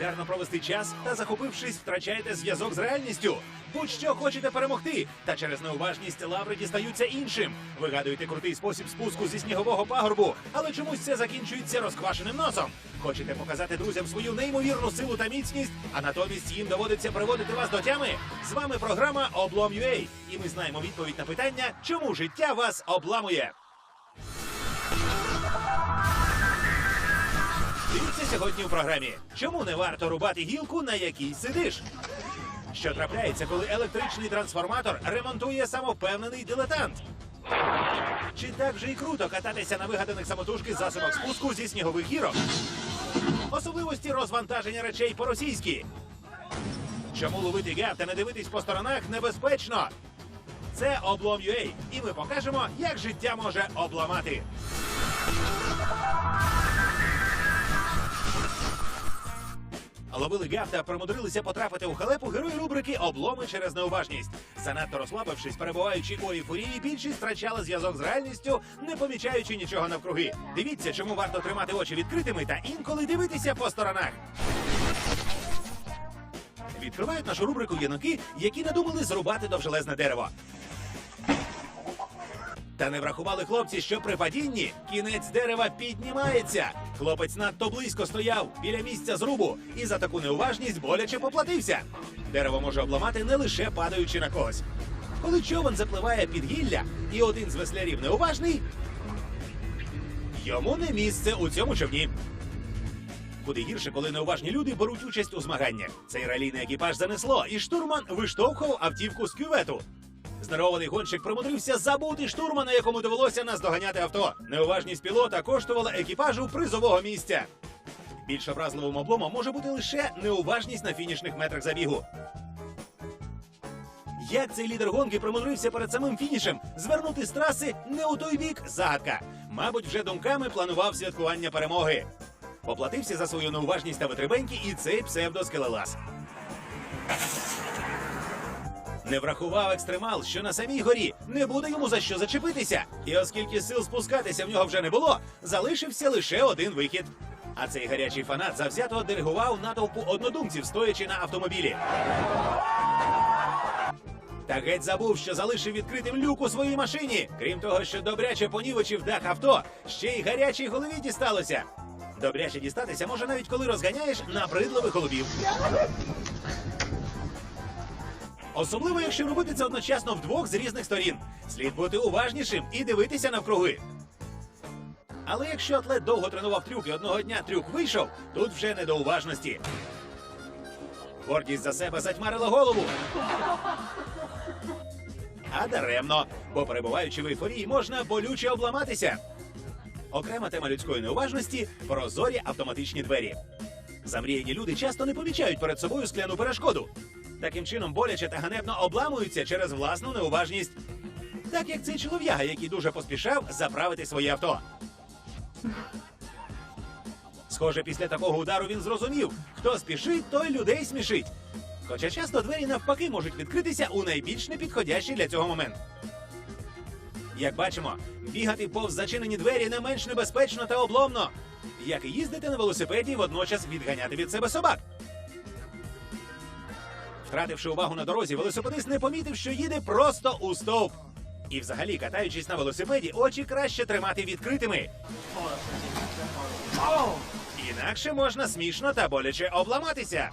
гарно провести час та захопившись, втрачаєте зв'язок з реальністю. Будь-що хочете перемогти, та через неуважність лаври дістаються іншим. Вигадуєте крутий спосіб спуску зі снігового пагорбу, але чомусь це закінчується розквашеним носом. Хочете показати друзям свою неймовірну силу та міцність, а натомість їм доводиться приводити вас до тями. З вами програма Облом UA, і ми знаємо відповідь на питання, чому життя вас обламує. Сьогодні у програмі. Чому не варто рубати гілку, на якій сидиш? Що трапляється, коли електричний трансформатор ремонтує самовпевнений дилетант? Чи так же і круто кататися на вигаданих самотужки засобах спуску зі снігових гірок? Особливості розвантаження речей по-російськи. Чому ловити гав та не дивитись по сторонах небезпечно? Це облом UA, і ми покажемо, як життя може обламати. Ловили гав та примудрилися потрапити у халепу герої рубрики Обломи через неуважність. Занадто розслабившись, перебуваючи у ейфорії, більшість втрачала зв'язок з реальністю, не помічаючи нічого навкруги. Дивіться, чому варто тримати очі відкритими та інколи дивитися по сторонах. Відкривають нашу рубрику єноки, які надумали зрубати довжелезне дерево. Та не врахували хлопці, що при падінні кінець дерева піднімається. Хлопець надто близько стояв біля місця зрубу і за таку неуважність боляче поплатився. Дерево може обламати не лише падаючи на когось. Коли човен запливає під гілля, і один з веслярів неуважний, йому не місце у цьому човні. Куди гірше, коли неуважні люди беруть участь у змаганнях. Цей ралійний екіпаж занесло, і штурман виштовхував автівку з кювету. Знервований гонщик примудрився забути штурмана, якому довелося наздоганяти авто. Неуважність пілота коштувала екіпажу призового місця. Більш образливим обломом може бути лише неуважність на фінішних метрах забігу. Як цей лідер гонки примудрився перед самим фінішем звернути з траси не у той бік загадка. Мабуть, вже думками планував святкування перемоги. Поплатився за свою неуважність та витребеньки і цей псевдоскелелаз. Не врахував екстремал, що на самій горі не буде йому за що зачепитися. І оскільки сил спускатися в нього вже не було, залишився лише один вихід. А цей гарячий фанат завзято диригував натовпу однодумців, стоячи на автомобілі. Та геть забув, що залишив відкритим люк у своїй машині. Крім того, що добряче понівечив дах авто, ще й гарячій голові дісталося. Добряче дістатися може навіть коли розганяєш набридливих голубів. Особливо, якщо робити це одночасно вдвох з різних сторін. Слід бути уважнішим і дивитися навкруги. Але якщо атлет довго тренував трюк і одного дня трюк вийшов, тут вже не до уважності. Гордість за себе затьмарила голову. А даремно, бо перебуваючи в ейфорії, можна болюче обламатися. Окрема тема людської неуважності прозорі автоматичні двері. Замріяні люди часто не помічають перед собою скляну перешкоду. Таким чином боляче та ганебно обламуються через власну неуважність. Так як цей чолов'яга, який дуже поспішав заправити своє авто. Схоже, після такого удару він зрозумів, хто спішить, той людей смішить. Хоча часто двері навпаки можуть відкритися у найбільш непідходящий для цього момент. Як бачимо, бігати повз зачинені двері не менш небезпечно та обломно, як і їздити на велосипеді і водночас відганяти від себе собак. Втративши увагу на дорозі, велосипедист не помітив, що їде просто у стовп. І взагалі, катаючись на велосипеді, очі краще тримати відкритими. Інакше можна смішно та боляче обламатися.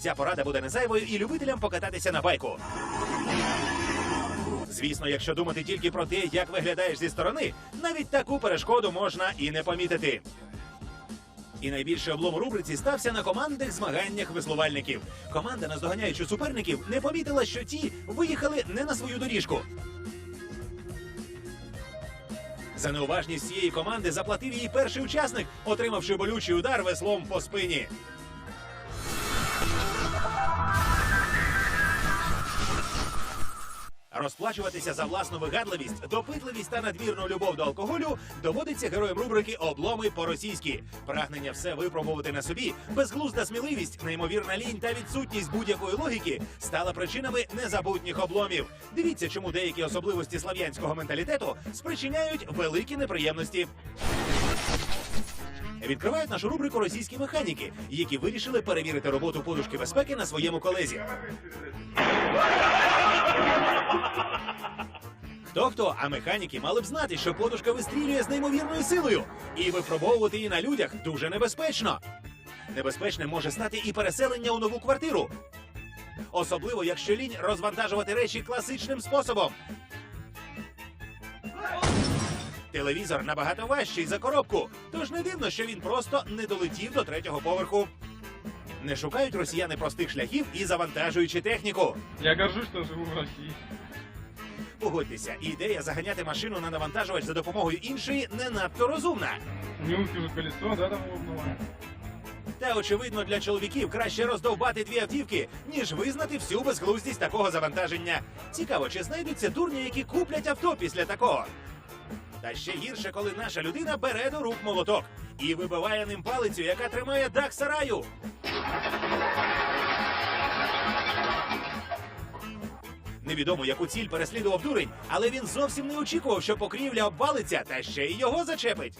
Ця порада буде незайвою і любителям покататися на байку. Звісно, якщо думати тільки про те, як виглядаєш зі сторони, навіть таку перешкоду можна і не помітити. І найбільший облом у рубриці стався на командних змаганнях веслувальників. Команда, наздоганяючи суперників, не помітила, що ті виїхали не на свою доріжку. За неуважність цієї команди заплатив її перший учасник, отримавши болючий удар веслом по спині. Розплачуватися за власну вигадливість, допитливість та надмірну любов до алкоголю доводиться героям рубрики Обломи по-російськи. Прагнення все випробувати на собі, безглузда сміливість, неймовірна лінь та відсутність будь-якої логіки стала причинами незабутніх обломів. Дивіться, чому деякі особливості слав'янського менталітету спричиняють великі неприємності. Відкривають нашу рубрику російські механіки, які вирішили перевірити роботу подушки безпеки на своєму колезі. Хто хто, а механіки мали б знати, що подушка вистрілює з неймовірною силою, і випробовувати її на людях дуже небезпечно. Небезпечним може стати і переселення у нову квартиру. Особливо, якщо лінь розвантажувати речі класичним способом. Телевізор набагато важчий за коробку, тож не дивно, що він просто не долетів до третього поверху. Не шукають росіяни простих шляхів і завантажуючи техніку. Я горжусь, что живу в России. Погодьтеся, ідея заганяти машину на навантажувач за допомогою іншої не надто розумна. Не же колесо, да, там лопнуло? Та очевидно, для чоловіків краще роздовбати дві автівки, ніж визнати всю безглуздість такого завантаження. Цікаво, чи знайдуться дурні, які куплять авто після такого. Та ще гірше, коли наша людина бере до рук молоток і вибиває ним палицю, яка тримає дах сараю. Невідомо, яку ціль переслідував дурень, але він зовсім не очікував, що покрівля обвалиться та ще й його зачепить.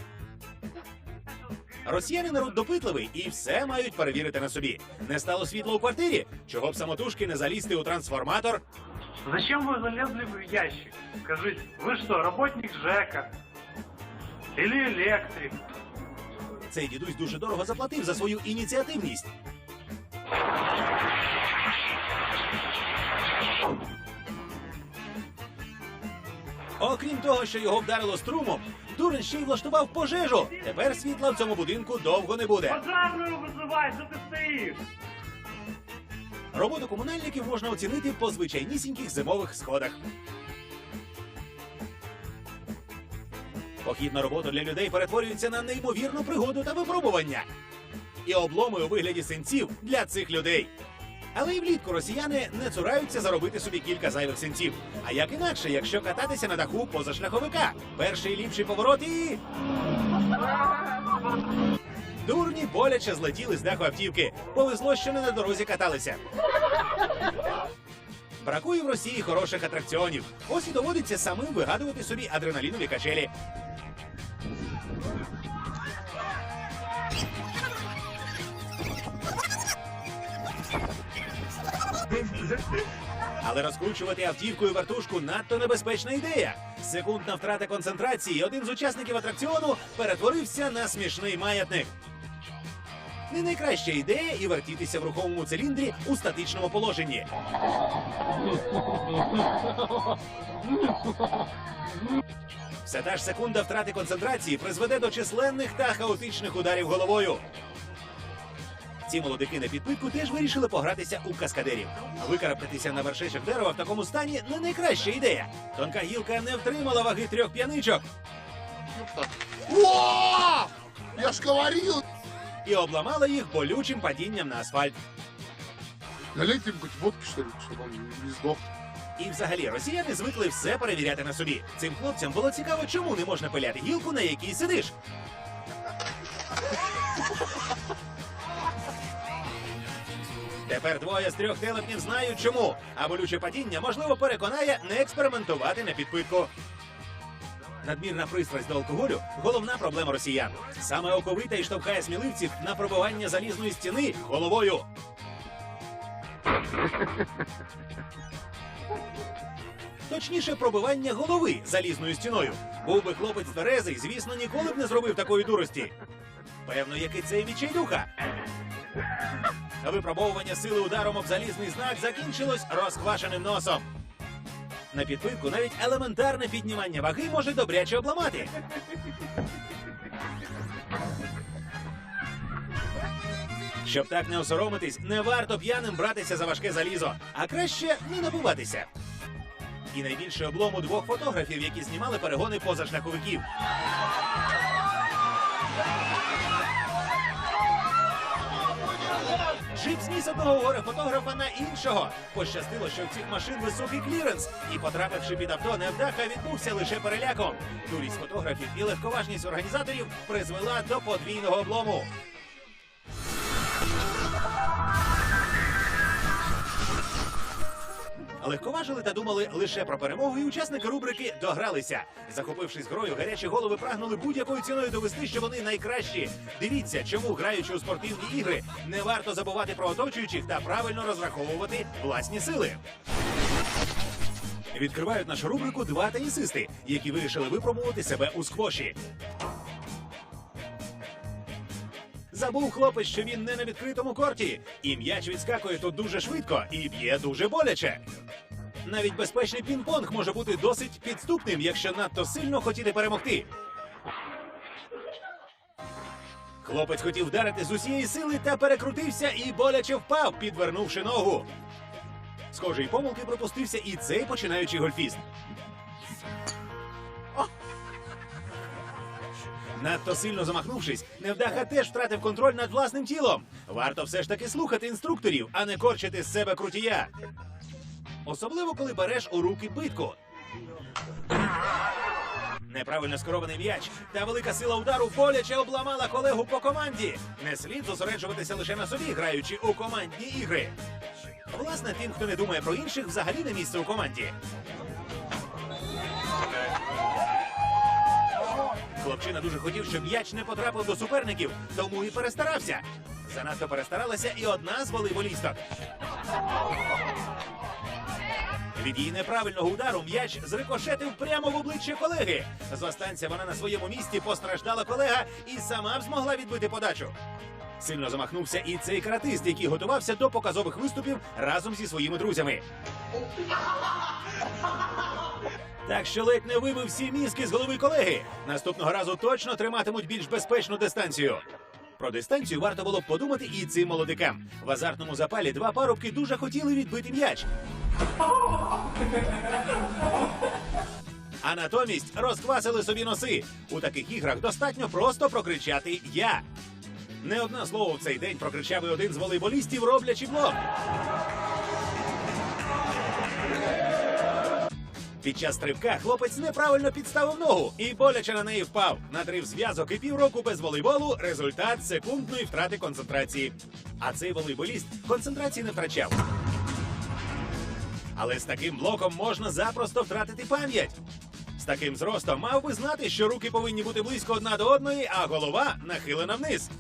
Росіяни народ допитливий і все мають перевірити на собі. Не стало світла у квартирі, чого б самотужки не залізти у трансформатор. Зачем вы залезли в ящик? Скажите, вы что, работник ЖЭКа? Или электрик? Цей дідусь дуже дорого заплатив за свою ініціативність. Окрім того, що його вдарило струмом, дурень ще й влаштував пожежу. Тепер світла в цьому будинку довго не буде. Пожарную вызывай, что ты стоишь? Роботу комунальників можна оцінити по звичайнісіньких зимових сходах. Похід на роботу для людей перетворюється на неймовірну пригоду та випробування. І обломи у вигляді синців для цих людей. Але і влітку росіяни не цураються заробити собі кілька зайвих синців. А як інакше, якщо кататися на даху позашляховика? Перший ліпший поворот і. Дурні боляче злетіли з даху автівки. Повезло, що не на дорозі каталися. Бракує в Росії хороших атракціонів. Ось і доводиться самим вигадувати собі адреналінові качелі. Але розкручувати автівкою вертушку надто небезпечна ідея. Секундна втрата концентрації. Один з учасників атракціону перетворився на смішний маятник. Не найкраща ідея і вертітися в рухомому циліндрі у статичному положенні. Все та ж секунда втрати концентрації призведе до численних та хаотичних ударів головою. Ці молодики на підпитку теж вирішили погратися у каскадерів. Викарабкатися на вершечок дерева в такому стані не найкраща ідея. Тонка гілка не втримала ваги трьох п'яничок О! Я ж говорил! і обламала їх болючим падінням на асфальт. Налейте ему водки, что ли, чтобы он не сдох. І взагалі росіяни звикли все перевіряти на собі. Цим хлопцям було цікаво, чому не можна пиляти гілку, на якій сидиш. Тепер двоє з трьох телепнів знають чому, а болюче падіння можливо переконає не експериментувати на підпитку. Надмірна пристрасть до алкоголю головна проблема росіян. Саме оковита і штовхає сміливців на пробивання залізної стіни головою. Точніше, пробивання голови залізною стіною. Був би хлопець тверезий, звісно, ніколи б не зробив такої дурості. Певно, як і цей відчайдуха. Випробовування сили ударом об залізний знак закінчилось розквашеним носом. На підпитку навіть елементарне піднімання ваги може добряче обламати. Щоб так не осоромитись, не варто п'яним братися за важке залізо, а краще не набуватися. І найбільше облом у двох фотографів, які знімали перегони позашляховиків. Джип зніс одного горе фотографа на іншого. Пощастило, що в цих машин високий кліренс, і потрапивши під авто, невдаха відбувся лише переляком. Дурість фотографів і легковажність організаторів призвела до подвійного облому. Легковажили та думали лише про перемогу, і учасники рубрики догралися. Захопившись грою, гарячі голови прагнули будь-якою ціною довести, що вони найкращі. Дивіться, чому граючи у спортивні ігри, не варто забувати про оточуючих та правильно розраховувати власні сили. Відкривають нашу рубрику два тенісисти, які вирішили випробувати себе у сквоші. Забув хлопець, що він не на відкритому корті, і м'яч відскакує тут дуже швидко і б'є дуже боляче. Навіть безпечний пінг-понг може бути досить підступним, якщо надто сильно хотіти перемогти. Хлопець хотів вдарити з усієї сили та перекрутився і боляче впав, підвернувши ногу. Схожої помилки пропустився і цей починаючий гольфіст. Надто сильно замахнувшись, невдаха теж втратив контроль над власним тілом. Варто все ж таки слухати інструкторів, а не корчити з себе крутія. Особливо, коли береш у руки битку. Неправильно скерований м'яч та велика сила удару боляче обламала колегу по команді. Не слід зосереджуватися лише на собі, граючи у командні ігри. Власне, тим, хто не думає про інших, взагалі не місце у команді. Хлопчина дуже хотів, щоб м'яч не потрапив до суперників, тому і перестарався. Занадто перестаралася і одна з волейболісток. Від її неправильного удару м'яч зрикошетив прямо в обличчя колеги. З останця вона на своєму місці постраждала колега і сама б змогла відбити подачу. Сильно замахнувся і цей каратист, який готувався до показових виступів разом зі своїми друзями. Так що ледь не вибив всі мізки з голови колеги. Наступного разу точно триматимуть більш безпечну дистанцію. Про дистанцію варто було б подумати і цим молодикам. В азартному запалі два парубки дуже хотіли відбити м'яч. А натомість розквасили собі носи. У таких іграх достатньо просто прокричати Я. Не одне слово в цей день прокричав і один з волейболістів, роблячи блок. Під час стрибка хлопець неправильно підставив ногу і боляче на неї впав. Надрив зв'язок і півроку без волейболу. Результат секундної втрати концентрації. А цей волейболіст концентрації не втрачав. Але з таким блоком можна запросто втратити пам'ять. З таким зростом мав би знати, що руки повинні бути близько одна до одної, а голова нахилена вниз.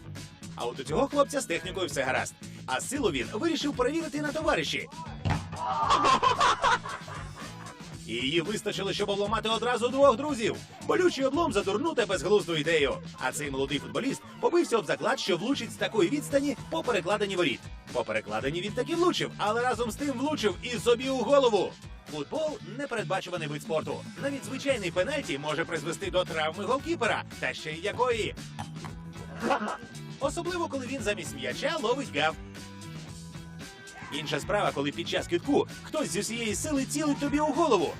А от у цього хлопця з технікою все гаразд. А силу він вирішив перевірити на товариші. І її вистачило, щоб обламати одразу двох друзів. Болючий облом за дурну та безглузду ідею. А цей молодий футболіст побився об заклад, що влучить з такої відстані по перекладині воріт. По перекладині він таки влучив, але разом з тим влучив і собі у голову. Футбол непередбачуваний вид спорту. Навіть звичайний пенальті може призвести до травми голкіпера, та ще й якої. Особливо, коли він замість м'яча ловить гав. Інша справа, коли під час китку хтось з усієї сили цілить тобі у голову.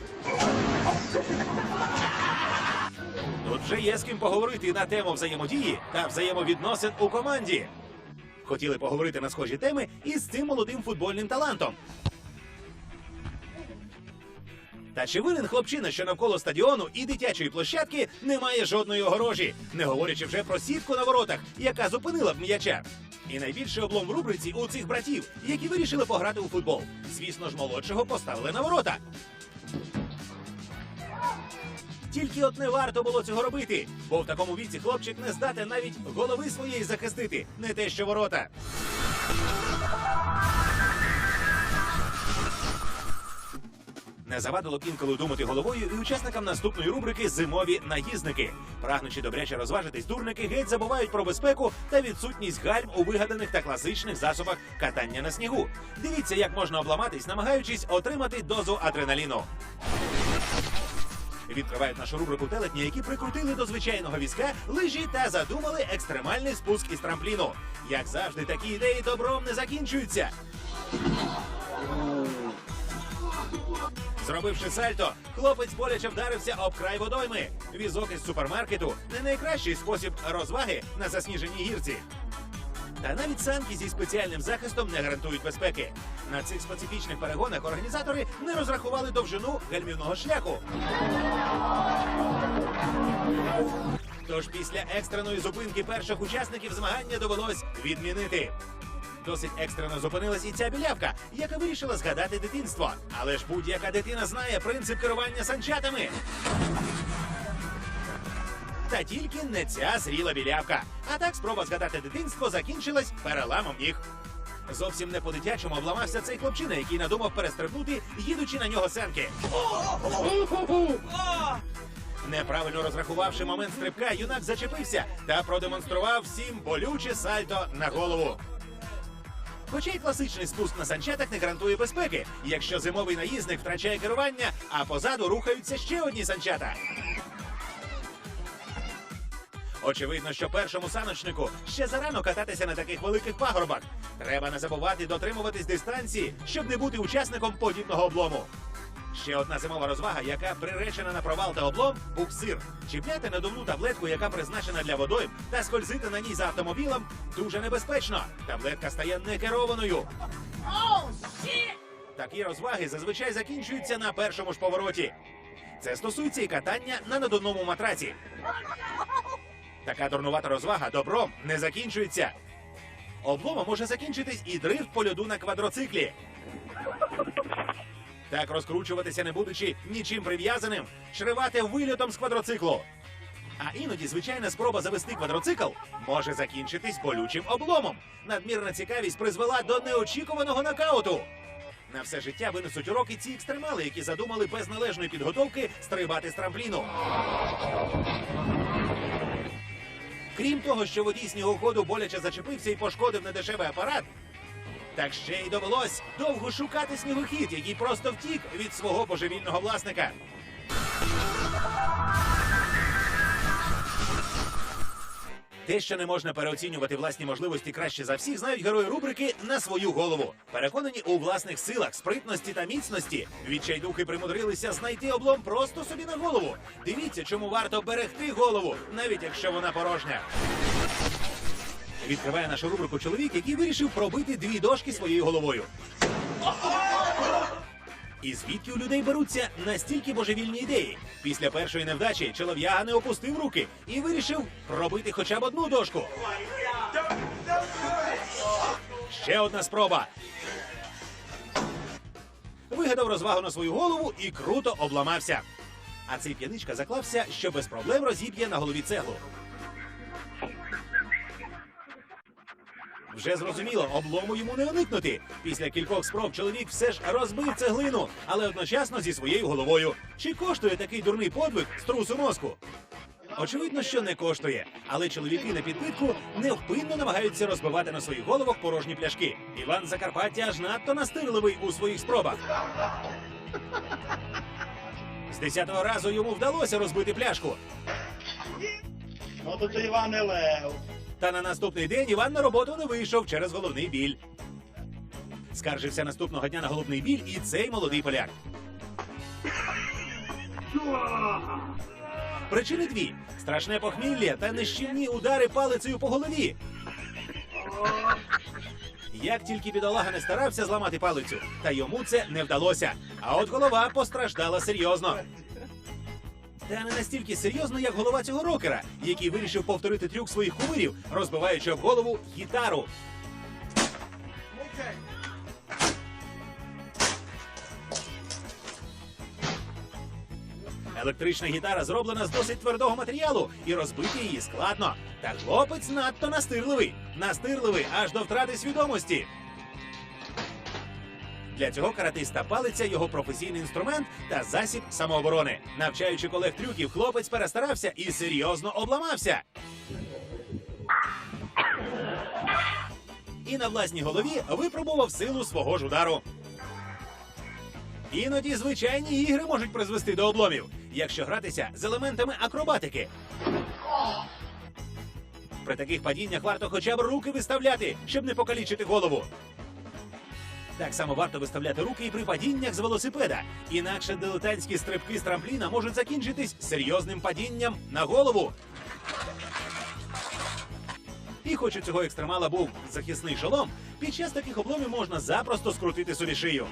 Тут вже є з ким поговорити на тему взаємодії та взаємовідносин у команді. Хотіли поговорити на схожі теми із цим молодим футбольним талантом. Та чи винен хлопчина, що навколо стадіону і дитячої площадки немає жодної огорожі, не говорячи вже про сітку на воротах, яка зупинила б м'яча. І найбільший облом в рубриці у цих братів, які вирішили пограти у футбол. Звісно ж, молодшого поставили на ворота. Тільки от не варто було цього робити, бо в такому віці хлопчик не здатен навіть голови своєї захистити, не те що ворота. Не завадило б інколи думати головою і учасникам наступної рубрики Зимові наїзники. Прагнучи добряче розважитись, дурники геть забувають про безпеку та відсутність гальм у вигаданих та класичних засобах катання на снігу. Дивіться, як можна обламатись, намагаючись отримати дозу адреналіну. Відкривають нашу рубрику телетні, які прикрутили до звичайного візка лижі та задумали екстремальний спуск із трампліну. Як завжди, такі ідеї добром не закінчуються. Зробивши сальто, хлопець боляче вдарився об край водойми. Візок із супермаркету не найкращий спосіб розваги на засніженій гірці. Та навіть санки зі спеціальним захистом не гарантують безпеки. На цих специфічних перегонах організатори не розрахували довжину гальмівного шляху. Тож після екстреної зупинки перших учасників змагання довелось відмінити. Досить екстрено зупинилась і ця білявка, яка вирішила згадати дитинство. Але ж будь-яка дитина знає принцип керування санчатами. Та тільки не ця зріла білявка. А так спроба згадати дитинство закінчилась переламом ніг. Зовсім не по-дитячому обламався цей хлопчина, який надумав перестрибнути, їдучи на нього сенки. Неправильно розрахувавши момент стрибка, юнак зачепився та продемонстрував всім болюче сальто на голову. Хоча й класичний спуск на санчатах не гарантує безпеки, якщо зимовий наїзник втрачає керування, а позаду рухаються ще одні санчата. Очевидно, що першому саночнику ще зарано кататися на таких великих пагорбах. Треба не забувати дотримуватись дистанції, щоб не бути учасником подібного облому. Ще одна зимова розвага, яка приречена на провал та облом, буксир. Чіпляти надувну таблетку, яка призначена для водойм, та скользити на ній за автомобілем дуже небезпечно. Таблетка стає некерованою. Такі розваги зазвичай закінчуються на першому ж повороті. Це стосується і катання на надувному матраці. Така дурнувата розвага добром не закінчується. Обломом може закінчитись і дрифт по льоду на квадроциклі. Так розкручуватися, не будучи нічим прив'язаним, чревати вильотом з квадроциклу. А іноді звичайна спроба завести квадроцикл може закінчитись болючим обломом. Надмірна цікавість призвела до неочікуваного нокауту. На все життя винесуть уроки ці екстремали, які задумали без належної підготовки стрибати з трампліну. Крім того, що водій снігоходу боляче зачепився і пошкодив недешевий апарат, так ще й довелось довго шукати снігохід, який просто втік від свого божевільного власника. Те, що не можна переоцінювати власні можливості краще за всіх, знають герої рубрики на свою голову. Переконані у власних силах, спритності та міцності. Відчайдухи примудрилися знайти облом просто собі на голову. Дивіться, чому варто берегти голову, навіть якщо вона порожня. Відкриває нашу рубрику чоловік, який вирішив пробити дві дошки своєю головою. І звідки у людей беруться настільки божевільні ідеї? Після першої невдачі чолов'яга не опустив руки і вирішив пробити хоча б одну дошку. Ще одна спроба. Вигадав розвагу на свою голову і круто обламався. А цей п'яничка заклався, що без проблем розіб'є на голові цеглу. Вже зрозуміло, облому йому не уникнути. Після кількох спроб чоловік все ж розбив цеглину, але одночасно зі своєю головою. Чи коштує такий дурний подвиг струсу мозку? Очевидно, що не коштує, але чоловіки на підпитку невпинно намагаються розбивати на своїх головах порожні пляшки. Іван Закарпаття аж надто настирливий у своїх спробах. З десятого разу йому вдалося розбити пляшку. Ну то це Іване Лев. Та на наступний день Іван на роботу не вийшов через головний біль. Скаржився наступного дня на головний біль і цей молодий поляк. Причини дві: страшне похмілля та нищівні удари палицею по голові. Як тільки бідолага не старався зламати палицю, та йому це не вдалося. А от голова постраждала серйозно. Та не настільки серйозно, як голова цього рокера, який вирішив повторити трюк своїх кумирів, розбиваючи об голову гітару. Електрична гітара зроблена з досить твердого матеріалу, і розбити її складно. Та хлопець надто настирливий. Настирливий аж до втрати свідомості. Для цього каратиста палиця його професійний інструмент та засіб самооборони. Навчаючи колег трюків, хлопець перестарався і серйозно обламався. І на власній голові випробував силу свого ж удару. Іноді звичайні ігри можуть призвести до обломів, якщо гратися з елементами акробатики. При таких падіннях варто хоча б руки виставляти, щоб не покалічити голову. Так само варто виставляти руки і при падіннях з велосипеда. Інакше дилетантські стрибки з трампліна можуть закінчитись серйозним падінням на голову. І хоч у цього екстремала був захисний шолом, під час таких обломів можна запросто скрутити собі шию.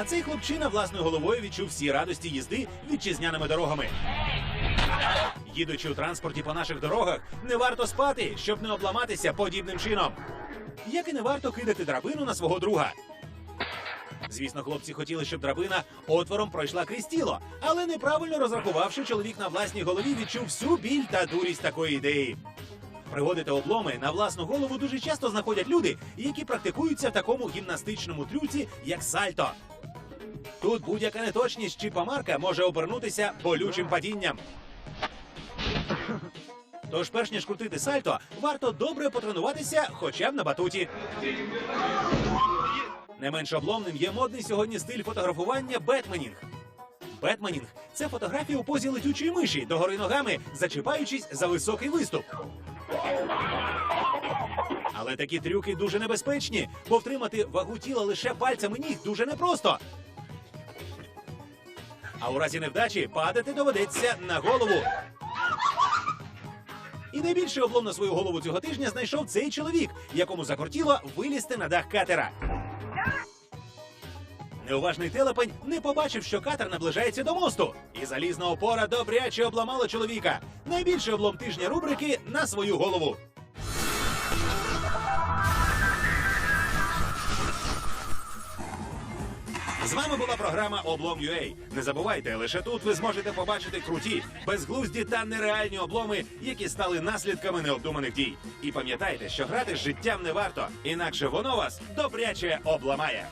А цей хлопчина власною головою відчув всі радості їзди вітчизняними дорогами. Їдучи у транспорті по наших дорогах, не варто спати, щоб не обламатися подібним чином. Як і не варто кидати драбину на свого друга. Звісно, хлопці хотіли, щоб драбина отвором пройшла крізь тіло, але неправильно розрахувавши, чоловік на власній голові відчув всю біль та дурість такої ідеї. Пригоди та обломи на власну голову дуже часто знаходять люди, які практикуються в такому гімнастичному трюці, як сальто. Тут будь-яка неточність чи помарка може обернутися болючим падінням. Тож, перш ніж крутити сальто, варто добре потренуватися хоча б на батуті. Не менш обломним є модний сьогодні стиль фотографування бетменінг. Бетменінг це фотографія у позі летючої миші, догори ногами, зачіпаючись за високий виступ. Але такі трюки дуже небезпечні, бо втримати вагу тіла лише пальцями ніг дуже непросто. А у разі невдачі падати доведеться на голову. І найбільший облом на свою голову цього тижня знайшов цей чоловік, якому закортіло вилізти на дах катера. Неуважний телепень не побачив, що катер наближається до мосту, і залізна опора добряче обламала чоловіка. Найбільший облом тижня рубрики на свою голову. З вами була програма Облом UA. Не забувайте, лише тут ви зможете побачити круті, безглузді та нереальні обломи, які стали наслідками необдуманих дій. І пам'ятайте, що грати з життям не варто, інакше воно вас добряче обламає.